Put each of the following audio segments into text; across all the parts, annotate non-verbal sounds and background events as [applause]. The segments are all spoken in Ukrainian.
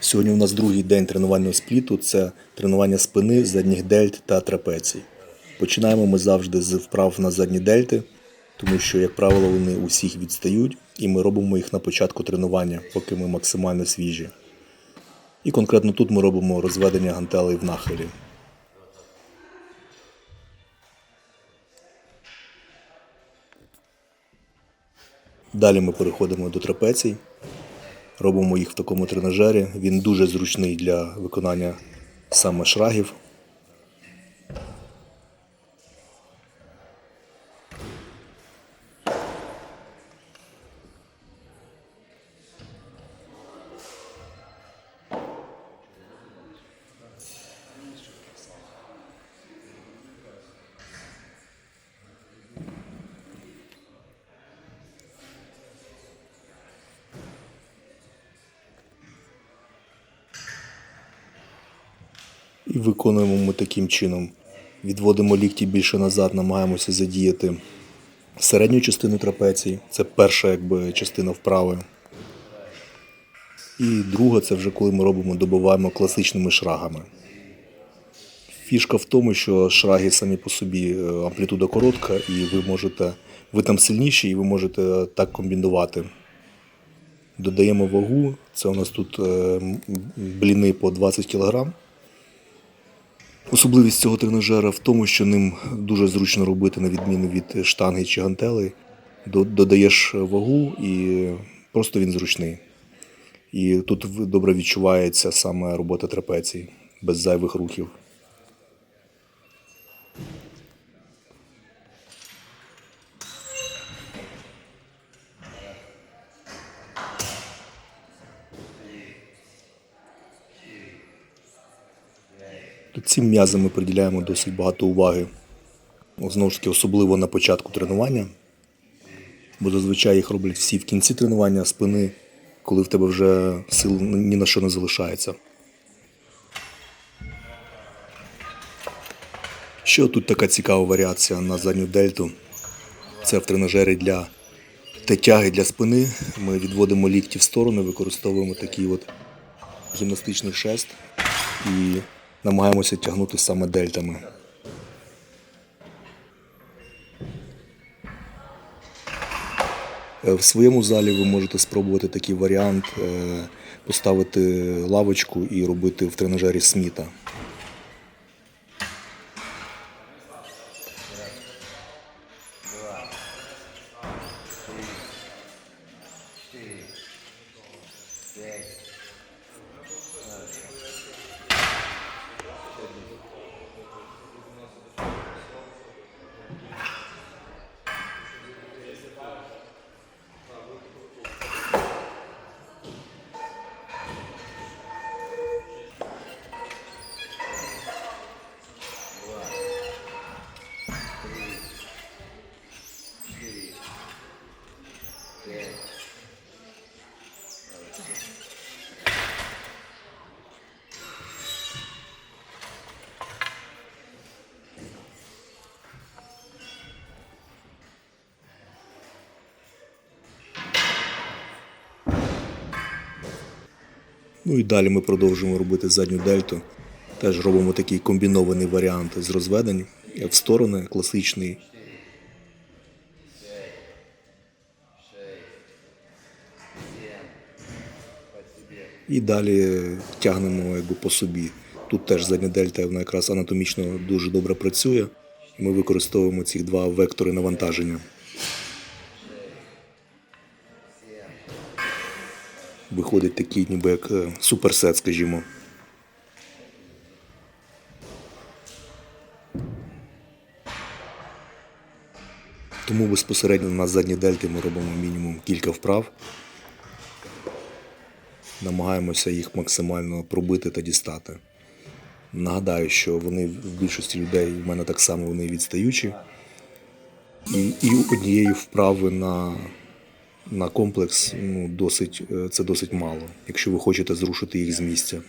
Сьогодні у нас другий день тренувального спліту це тренування спини, задніх дельт та трапецій. Починаємо ми завжди з вправ на задні дельти, тому що, як правило, вони усіх відстають, і ми робимо їх на початку тренування, поки ми максимально свіжі. І конкретно тут ми робимо розведення гантелей в нахилі. Далі ми переходимо до трапецій. Робимо їх в такому тренажері. Він дуже зручний для виконання саме шрагів. І виконуємо ми таким чином. Відводимо лікті більше назад, намагаємося задіяти середню частину трапеції. Це перша якби, частина вправи. І друга це вже коли ми робимо, добиваємо класичними шрагами. Фішка в тому, що шраги самі по собі е, амплітуда коротка, і ви можете, ви там сильніші, і ви можете так комбінувати. Додаємо вагу. Це у нас тут е, бліни по 20 кг. Особливість цього тренажера в тому, що ним дуже зручно робити, на відміну від штанги чи гантелей. Додаєш вагу і просто він зручний. І тут добре відчувається саме робота трапеції без зайвих рухів. Цим м'язам ми приділяємо досить багато уваги. Знову ж таки, особливо на початку тренування. Бо зазвичай їх роблять всі в кінці тренування спини, коли в тебе вже сил ні на що не залишається. Ще тут така цікава варіація на задню дельту. Це в тренажері для тяги для спини. Ми відводимо лікті в сторони, використовуємо такий от гімнастичний шест і намагаємося тягнути саме дельтами. Е, В своєму залі ви можете спробувати такий варіант е, поставити лавочку і робити в тренажері сміта. Ну і далі ми продовжуємо робити задню дельту. Теж робимо такий комбінований варіант з розведень в сторони, класичний. І далі тягнемо якби, по собі. Тут теж задня дельта вона якраз анатомічно дуже добре працює. Ми використовуємо ці два вектори навантаження. Виходить такий ніби як е, суперсет, скажімо. Тому безпосередньо на задній дельті ми робимо мінімум кілька вправ. Намагаємося їх максимально пробити та дістати. Нагадаю, що вони в більшості людей, в мене так само вони відстаючі. І, і однієї вправи на, на комплекс ну, досить, е, це досить мало, якщо ви хочете зрушити їх з місця.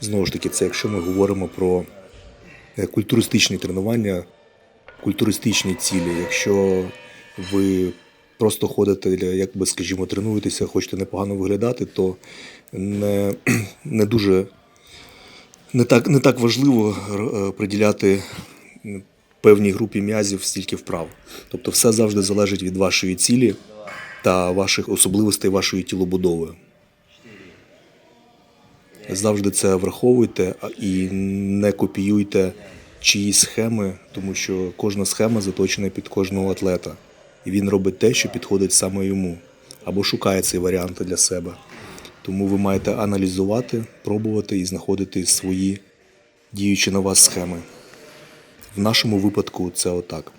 Знову ж таки, це якщо ми говоримо про е, культуристичні тренування, культуристичні цілі. Якщо ви просто ходите, як би, скажімо, тренуєтеся, хочете непогано виглядати, то не, [clears throat] не дуже не так, не так важливо е, приділяти певній групі м'язів стільки вправ. Тобто все завжди залежить від вашої цілі та ваших особливостей вашої тілобудови. Завжди це враховуйте і не копіюйте чиїсь схеми, тому що кожна схема заточена під кожного атлета. І він робить те, що підходить саме йому, або шукає цей варіант для себе. Тому ви маєте аналізувати, пробувати і знаходити свої діючі на вас схеми. В нашому випадку це отак.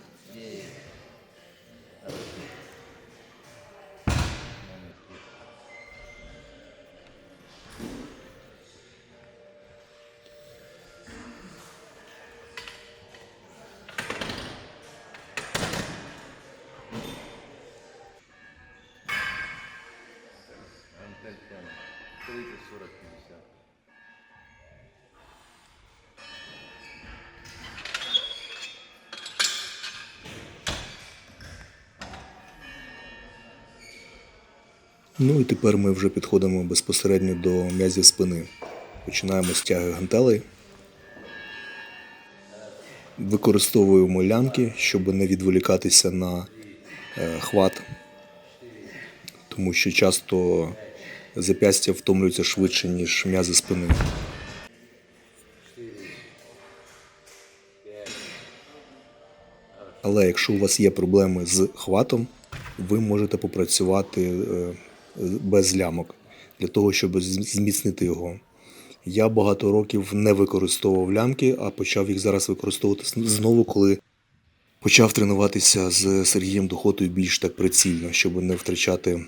Ну і тепер ми вже підходимо безпосередньо до м'язів спини. Починаємо з тяги гантелей. Використовуємо лямки, щоб не відволікатися на е, хват, тому що часто зап'ястя втомлюються швидше, ніж м'язи спини. Але якщо у вас є проблеми з хватом, ви можете попрацювати е, без лямок для того, щоб зміцнити його. Я багато років не використовував лямки, а почав їх зараз використовувати знову, коли почав тренуватися з Сергієм Духотою більш так прицільно, щоб не втрачати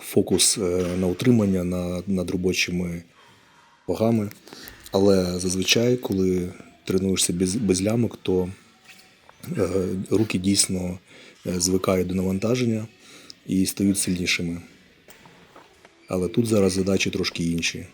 фокус е, на утримання на, над робочими вагами. Але зазвичай, коли тренуєшся без, без лямок, то е, руки дійсно е, звикають до навантаження і стають сильнішими. Але тут зараз задачі трошки інші.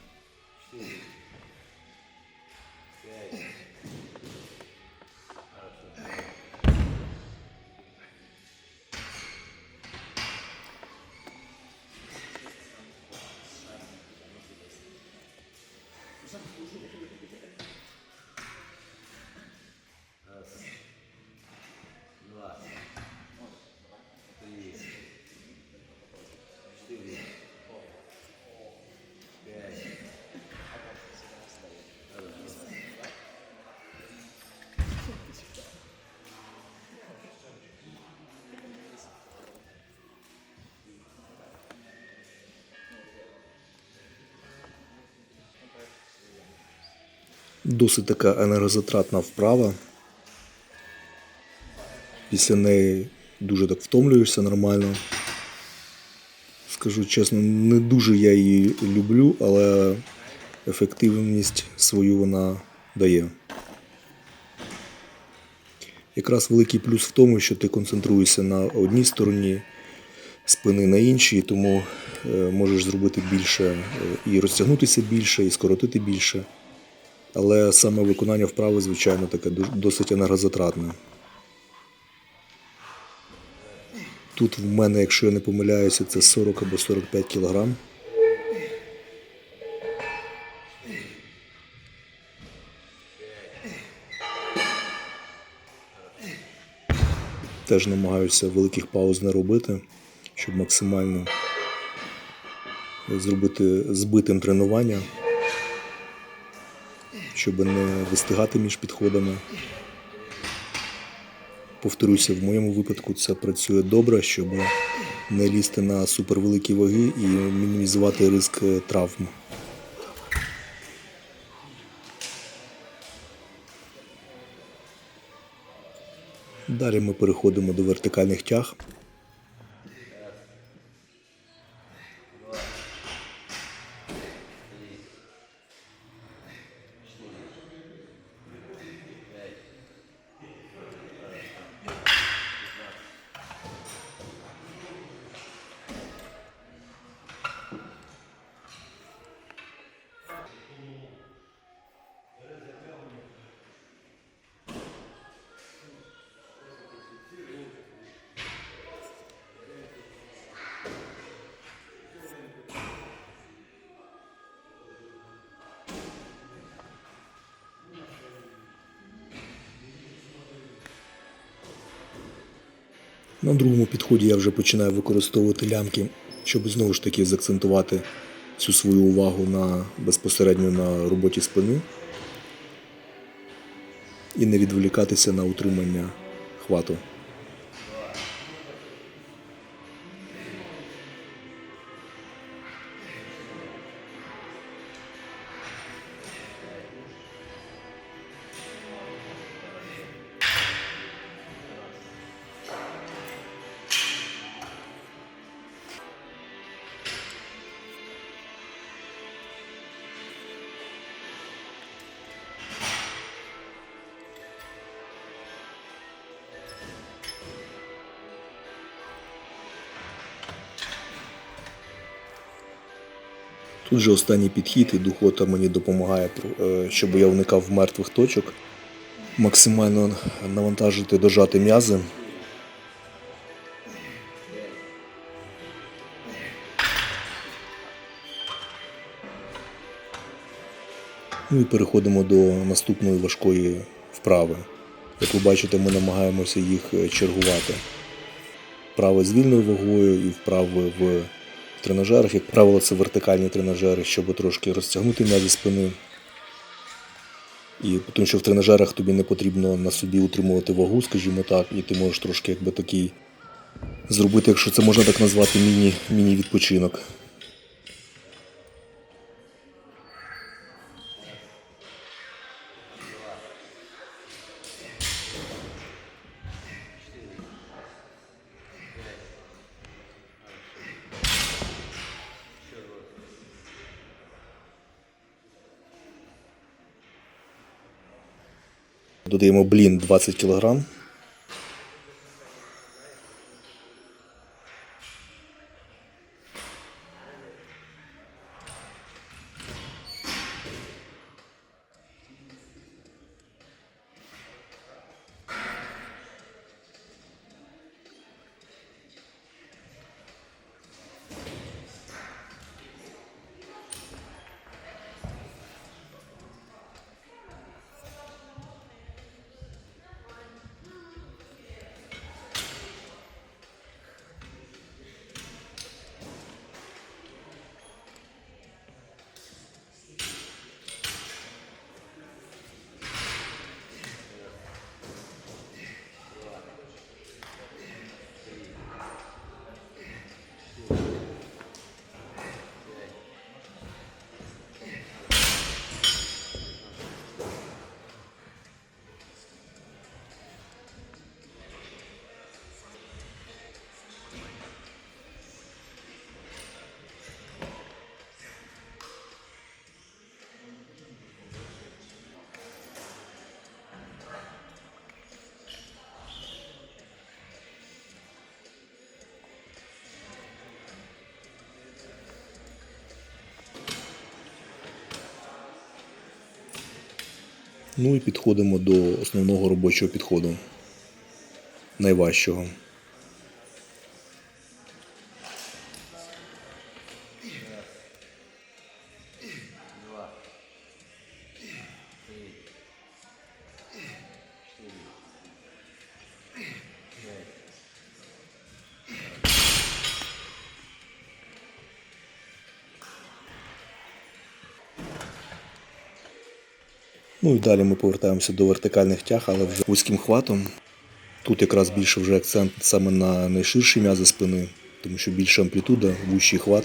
Досить така енергозатратна вправа. Після неї дуже так втомлюєшся нормально. Скажу чесно, не дуже я її люблю, але ефективність свою вона дає. Якраз великий плюс в тому, що ти концентруєшся на одній стороні спини на іншій, тому е, можеш зробити більше е, і розтягнутися більше, і скоротити більше. Але саме виконання вправи, звичайно, таке досить енергозатратне. Тут в мене, якщо я не помиляюся, це 40 або 45 кілограм. Теж намагаюся великих пауз не робити, щоб максимально зробити збитим тренування щоб не вистигати між підходами. Повторюся, в моєму випадку це працює добре, щоб не лізти на супервеликі ваги і мінімізувати ризик е, травм. Далі ми переходимо до вертикальних тяг. На другому підході я вже починаю використовувати лямки, щоб знову ж таки заакцентувати всю свою увагу на безпосередньо на роботі спини і не відволікатися на утримання хвату. Тут же останній підхід і духота мені допомагає, е, щоб я уникав мертвих точок, максимально навантажити, дожати м'язи. Ну і переходимо до наступної важкої вправи. Як ви бачите, ми намагаємося їх е, чергувати. Вправи з вільною вагою і вправи в тренажерах. Як правило, це вертикальні тренажери, щоб трошки розтягнути м'язи спини. І тому що в тренажерах тобі не потрібно на собі утримувати вагу, скажімо так, і ти можеш трошки якби такий зробити, якщо це можна так назвати, міні, міні-відпочинок. Додаємо блін 20 кг. Ну і підходимо до основного робочого підходу. Найважчого. Ну і далі ми повертаємося до вертикальних тяг, але вже вузьким хватом. Тут якраз більше вже акцент саме на найширші м'язи спини, тому що більша амплітуда, вущий хват.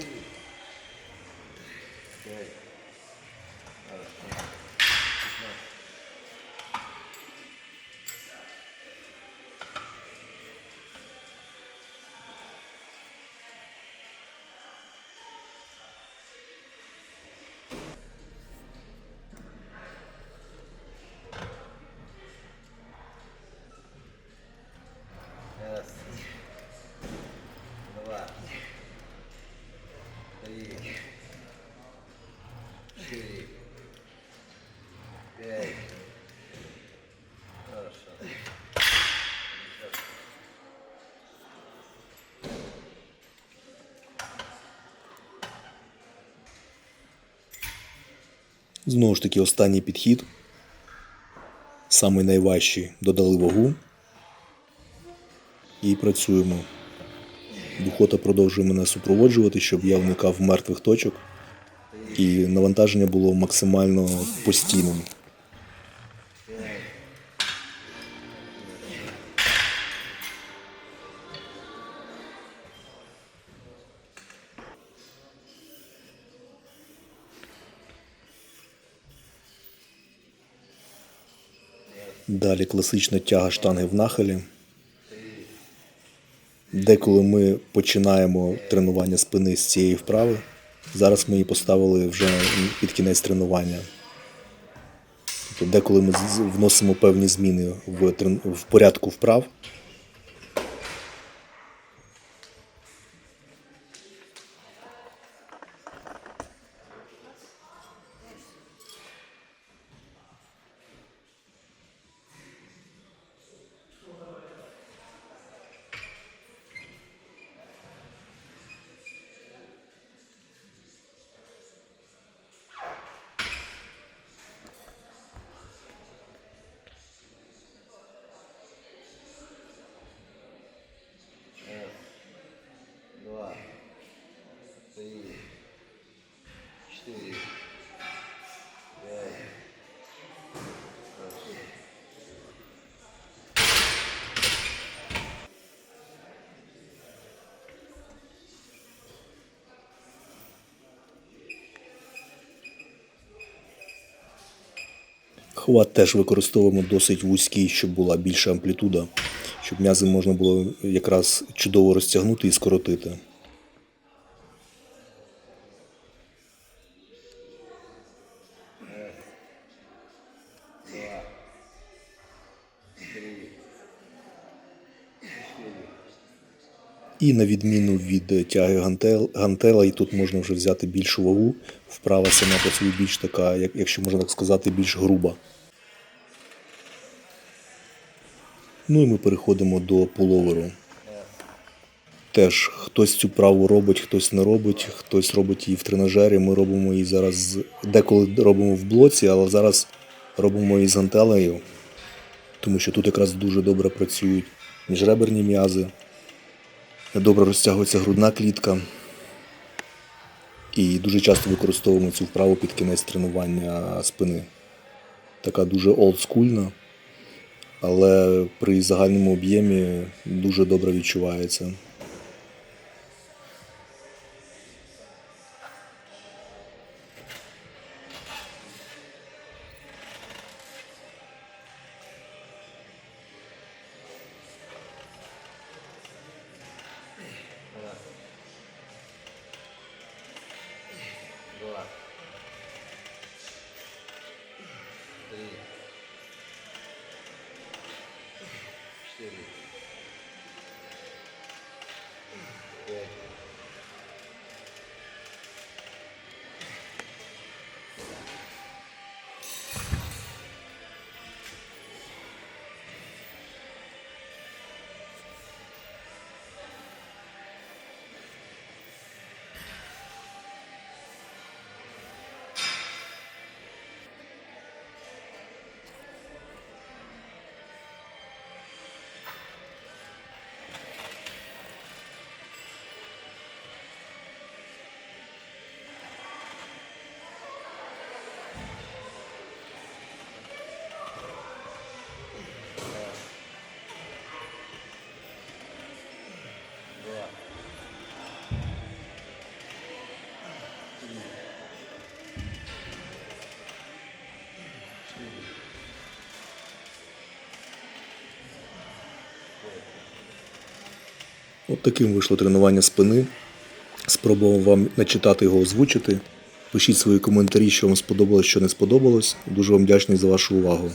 Знову ж таки, останній підхід. Самий найважчий додали вагу. І працюємо. Духота продовжує мене супроводжувати, щоб я уникав мертвих точок. І навантаження було максимально постійним. Далі класична тяга штанги в нахилі. Деколи ми починаємо тренування спини з цієї вправи. Зараз ми її поставили вже під кінець тренування. Тобто деколи ми вносимо певні зміни в порядку вправ. Хват теж використовуємо досить вузький, щоб була більша амплітуда, щоб м'язи можна було якраз чудово розтягнути і скоротити. І на відміну від тяги гантел, гантела, і тут можна вже взяти більшу вагу. Вправа сама по собі більш така, як- якщо можна так сказати, більш груба. Ну і ми переходимо до пуловеру. Теж хтось цю праву робить, хтось не робить, хтось робить її в тренажері. Ми робимо її зараз деколи робимо в блоці, але зараз робимо її з гантелею, тому що тут якраз дуже добре працюють міжреберні м'язи, добре розтягується грудна клітка. І дуже часто використовуємо цю вправу під кінець тренування спини. Така дуже олдскульна, але при загальному об'ємі дуже добре відчувається. От таким вийшло тренування спини. Спробував вам начитати його озвучити. Пишіть свої коментарі, що вам сподобалось, що не сподобалось. Дуже вам вдячний за вашу увагу.